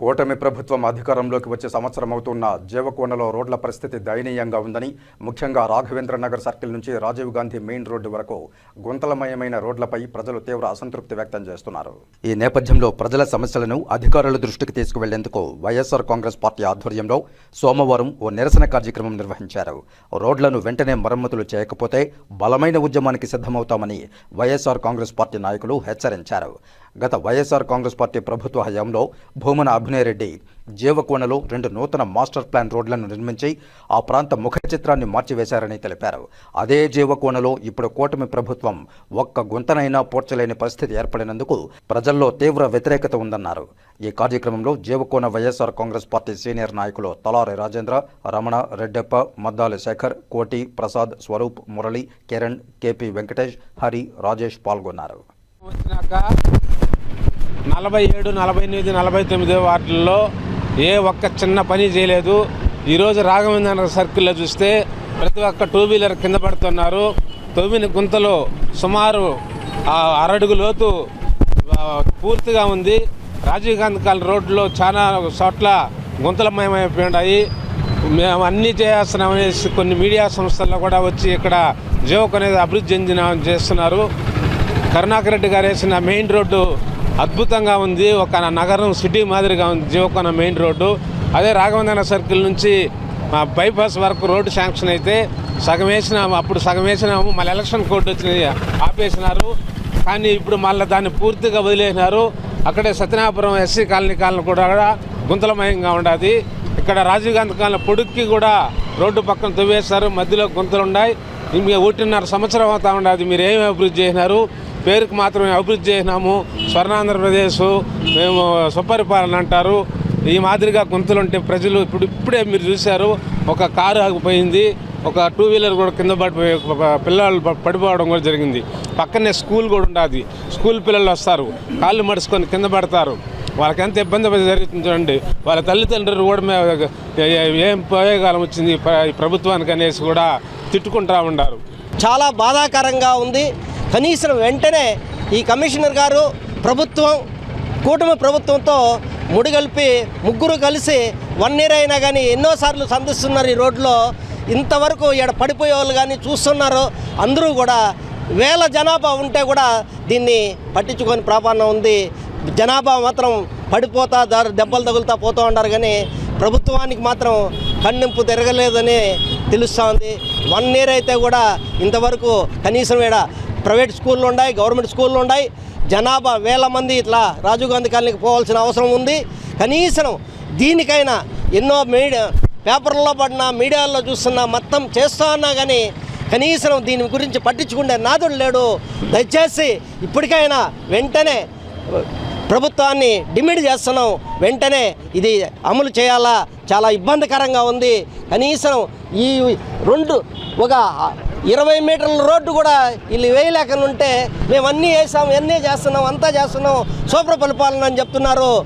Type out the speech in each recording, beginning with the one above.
కూటమి ప్రభుత్వం అధికారంలోకి వచ్చే సంవత్సరం అవుతున్న జీవకోనలో రోడ్ల పరిస్థితి దయనీయంగా ఉందని ముఖ్యంగా రాఘవేంద్ర నగర్ సర్కిల్ నుంచి రాజీవ్ గాంధీ మెయిన్ రోడ్డు వరకు గుంతలమయమైన రోడ్లపై ప్రజలు తీవ్ర అసంతృప్తి వ్యక్తం చేస్తున్నారు. ఈ నేపథ్యంలో ప్రజల సమస్యలను అధికారుల దృష్టికి తీసుకువెళ్ళేందుకు వైఎస్ఆర్ కాంగ్రెస్ పార్టీ ఆధ్వర్యంలో సోమవారం ఓ నిరసన కార్యక్రమం నిర్వహించారు. రోడ్లను వెంటనే మరమ్మతులు చేయకపోతే బలమైన ఉద్యమానికి సిద్ధమవుతామని వైఎస్ఆర్ కాంగ్రెస్ పార్టీ నాయకులు హెచ్చరించారు. గత వైఎస్ఆర్ కాంగ్రెస్ పార్టీ ప్రభుత్వ హయాంలో భూమన అభినయరెడ్డి జీవకోణలో రెండు నూతన మాస్టర్ ప్లాన్ రోడ్లను నిర్మించి ఆ ప్రాంత ముఖ చిత్రాన్ని మార్చివేశారని తెలిపారు. అదే జీవకోణలో ఇప్పుడు కూటమి ప్రభుత్వం ఒక్క గుంతనైనా పోడ్చలేని పరిస్థితి ఏర్పడినందుకు ప్రజల్లో తీవ్ర వ్యతిరేకత ఉందన్నారు. ఈ కార్యక్రమంలో జీవకోణ వైఎస్ఆర్ కాంగ్రెస్ పార్టీ సీనియర్ నాయకులు తలారి రాజేంద్ర రమణ రెడ్డెప్ప మద్దాలి శేఖర్ కోటి ప్రసాద్ స్వరూప్ మురళి కిరణ్ కేపీ వెంకటేష్ హరి రాజేష్ పాల్గొన్నారు. నలభై ఏడు నలభై ఎనిమిది నలభై తొమ్మిది వార్డుల్లో ఏ ఒక్క చిన్న పని చేయలేదు. ఈరోజు రాఘవేంద్ర సర్కిల్లో చూస్తే ప్రతి ఒక్క టూ వీలర్ కింద పడుతున్నారు. తొమ్మిది గుంతలు సుమారు అరడుగు లోతు పూర్తిగా ఉంది. రాజీవ్ గాంధీ కాల రోడ్లో చాలా చోట్ల గుంతలమయమైపోయినాయి మేము అన్నీ చేయాల్సినమనేసి కొన్ని మీడియా సంస్థల్లో కూడా వచ్చి ఇక్కడ జీవకు అనేది అభివృద్ధి చెందిన చేస్తున్నారు. కరుణాకర్ రెడ్డి గారు వేసిన మెయిన్ రోడ్డు అద్భుతంగా ఉంది. ఒక నగరం సిటీ మాదిరిగా ఉంది. Jeevakona main road. అదే రాఘవేంద్ర సర్కిల్ నుంచి మా బైపాస్ వరకు రోడ్డు శాంక్షన్ అయితే సగం వేసినాము అప్పుడు సగం వేసినాము. మళ్ళీ ఎలక్షన్ కోర్టు వచ్చి ఆపేసినారు. కానీ ఇప్పుడు మళ్ళీ దాన్ని పూర్తిగా వదిలేసినారు. అక్కడే సత్యనాపురం ఎస్సీ కాలనీ కాలనీ కూడా గుంతలమయంగా ఉండదు. ఇక్కడ రాజీవ్ గాంధీ కాలనీ పొడుక్కి కూడా రోడ్డు పక్కన దువ్వేస్తారు మధ్యలో గుంతలు ఉన్నాయి ఇంకా ఒకటిన్నర సంవత్సరం అవుతా ఉండదు. మీరు ఏమి అభివృద్ధి చేసినారు? పేరుకు మాత్రమే అభివృద్ధి చేసినాము. స్వర్ణాంధ్రప్రదేశ్ మేము సుపరిపాలన అంటారు. ఈ మాదిరిగా గుంతలుంటే ప్రజలు ఇప్పుడు ఇప్పుడే మీరు చూశారు ఒక కారు ఆగిపోయింది ఒక టూ వీలర్ కూడా కింద పడిపోయి పిల్లలు పడిపోవడం కూడా జరిగింది. పక్కనే స్కూల్ కూడా ఉండాది. స్కూల్ పిల్లలు వస్తారు కాళ్ళు మడుచుకొని కింద పడతారు. వాళ్ళకి ఎంత ఇబ్బంది జరుగుతుంది చూడండి. వాళ్ళ తల్లిదండ్రులు కూడా ఏం పోయేకాలం వచ్చింది ప్రభుత్వానికి అనేసి కూడా తిట్టుకుంటా ఉన్నారు. చాలా బాధాకరంగా ఉంది. కనీసం వెంటనే ఈ కమిషనర్ గారు ప్రభుత్వం కూటమి ప్రభుత్వంతో ముడిగలిపి ముగ్గురు కలిసి వన్ ఇయర్ అయినా కానీ ఎన్నోసార్లు సంధిస్తున్నారు ఈ రోడ్లో. ఇంతవరకు ఇక్కడ పడిపోయే వాళ్ళు కానీ చూస్తున్నారు. అందరూ కూడా వేల జనాభా ఉంటే కూడా దీన్ని పట్టించుకొని ప్రాపాన్నం ఉంది. జనాభా మాత్రం పడిపోతా దారు దెబ్బలు తగులుతా పోతూ ఉంటారు కానీ ప్రభుత్వానికి మాత్రం కన్నింపు తిరగలేదని తెలుస్తూ ఉంది. వన్ ఇయర్ అయితే కూడా ఇంతవరకు కనీసం ఇక్కడ ప్రైవేట్ స్కూళ్ళు ఉన్నాయి గవర్నమెంట్ స్కూళ్ళు ఉన్నాయి. జనాభా వేల మంది ఇట్లా రాజీవ్ గాంధీ కాలనీకి పోవాల్సిన అవసరం ఉంది. కనీసం దీనికైనా ఎన్నో మీడియా పేపర్లో పడిన మీడియాలో చూస్తున్నా మొత్తం చేస్తా ఉన్నా కానీ కనీసం దీని గురించి పట్టించుకునే నాదుడు లేడు. దయచేసి ఇప్పటికైనా వెంటనే ప్రభుత్వాన్ని డిమాండ్ చేస్తున్నాం. వెంటనే ఇది అమలు చేయాలా? చాలా ఇబ్బందికరంగా ఉంది. కనీసం ఈ రెండు ఒక ఇరవై మీటర్ల రోడ్డు కూడా వీళ్ళు వేయలేకనుంటే మేము అన్నీ వేసాం అన్నీ చేస్తున్నాం అంతా చేస్తున్నాం సూపర్ పరిపాలన అని చెప్తున్నారు.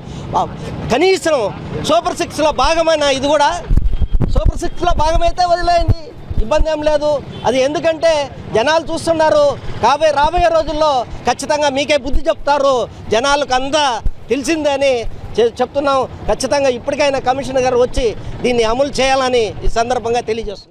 కనీసం సూపర్ సిక్స్లో భాగమైన ఇది కూడా సూపర్ సిక్స్లో భాగమైతే వదిలేయండి. ఇబ్బంది ఏం లేదు. అది ఎందుకంటే జనాలు చూస్తున్నారు. కాబోయే రాబోయే రోజుల్లో ఖచ్చితంగా మీకే బుద్ధి చెప్తారు. జనాలకు అంతా తెలిసిందే అని చె- చెప్తున్నాం. ఖచ్చితంగా ఇప్పటికైనా కమిషనర్ గారు వచ్చి దీన్ని అమలు చేయాలని ఈ సందర్భంగా తెలియజేస్తున్నాం.